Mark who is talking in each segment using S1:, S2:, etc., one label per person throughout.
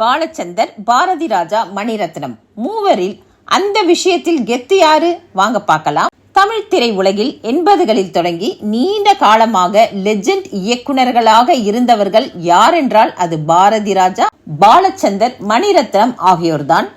S1: பாலச்சந்தர் பாரதி ராஜா மணிரத்னம். மூவரில் அந்த விஷயத்தில் கெத்து யாரு? வாங்க பார்க்கலாம். தமிழ் திரை உலகில் எண்பதுகளில் தொடங்கி நீண்ட காலமாக லெஜெண்ட் இயக்குனர்களாக இருந்தவர்கள் யாரென்றால் அது பாரதி ராஜா பாலச்சந்தர் மணிரத்னம் ஆகியோர்தான்.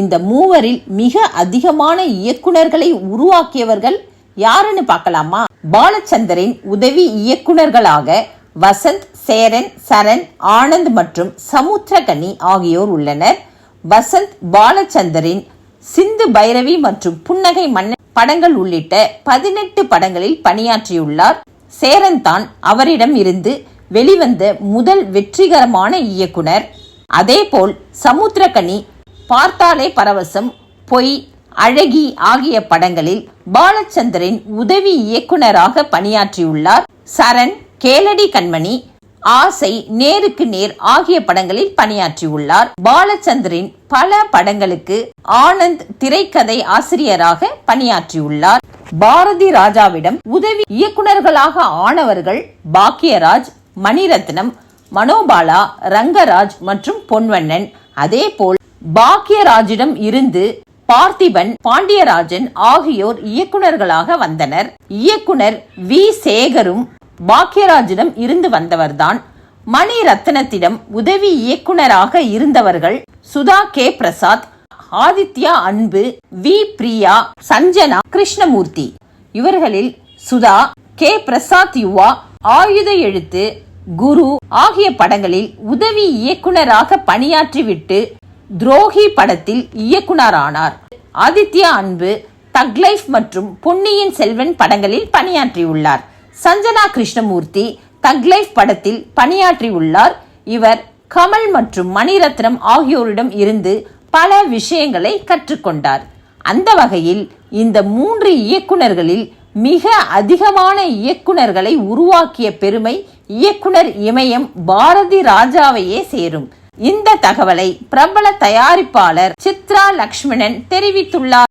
S1: இந்த மூவரில் மிக அதிகமான இயக்குனர்களை உருவாக்கியவர்கள் யாருன்னு பார்க்கலாமா? பாலச்சந்தரின் உதவி இயக்குனர்களாக வசந்த் சேரன் சரண் ஆனந்த் மற்றும் சமுத்திரகனி ஆகியோர் உள்ளனர். வசந்த் பாலச்சந்தரின் சிந்து பைரவி மற்றும் புன்னகை மன்னன் படங்கள் உள்ளிட்ட பதினெட்டு படங்களில் பணியாற்றியுள்ளார். சேரன் தான் அவரிடம் இருந்து வெளிவந்த முதல் வெற்றிகரமான இயக்குனர். அதேபோல் சமுத்திரகனி பார்த்தாலே பரவசம் பொய் அழகி ஆகிய படங்களில் பாலச்சந்தரின் உதவி இயக்குனராக பணியாற்றியுள்ளார். சரண் கேளடி கண்மணி ஆசை நேருக்கு நேர் ஆகிய படங்களில் பணியாற்றியுள்ளார். பாலச்சந்தரின் பல படங்களுக்கு ஆனந்த் திரைக்கதை ஆசிரியராக பணியாற்றியுள்ளார். பாரதி ராஜாவிடம் உதவி இயக்குனர்களாக ஆனவர்கள் பாக்கியராஜ் மணிரத்னம் மனோபாலா ரங்கராஜ் மற்றும் பொன்வண்ணன். அதேபோல் பாக்கியராஜிடம் இருந்து பார்த்திபன் பாண்டியராஜன் ஆகியோர் இயக்குனர்களாக வந்தனர். இயக்குனர் வி. சேகரும் பாக்கியராஜிடம் இருந்து வந்தவர்தான். மணி ரத்னத்திடம் உதவி இயக்குனராக இருந்தவர்கள் சுதா கே. பிரசாத் ஆதித்யா அன்பு வி. பிரியா சஞ்சனா கிருஷ்ணமூர்த்தி. இவர்களில் சுதா கே. பிரசாத் யுவா ஆயுத எழுத்து குரு ஆகிய படங்களில் உதவி இயக்குனராக பணியாற்றிவிட்டு துரோகி படத்தில் இயக்குனரானார் ஆதித்யா அன்பு தக்லைஃப் மற்றும் பொன்னியின் செல்வன் படங்களில் பணியாற்றியுள்ளார். சஞ்சனா கிருஷ்ணமூர்த்தி தக்லைஃப் படத்தில் பணியாற்றியுள்ளார். இவர் கமல் மற்றும் மணிரத்னம் ஆகியோரிடம் இருந்து பல விஷயங்களை கற்றுக்கொண்டார். அந்த வகையில் இந்த மூன்று இயக்குனர்களில் மிக அதிகமான இயக்குனர்களை உருவாக்கிய பெருமை இயக்குனர் இமயம் பாரதி ராஜாவையே சேரும். இந்த தகவலை பிரபல தயாரிப்பாளர் சித்ரா லக்ஷ்மணன் தெரிவித்துள்ளார்.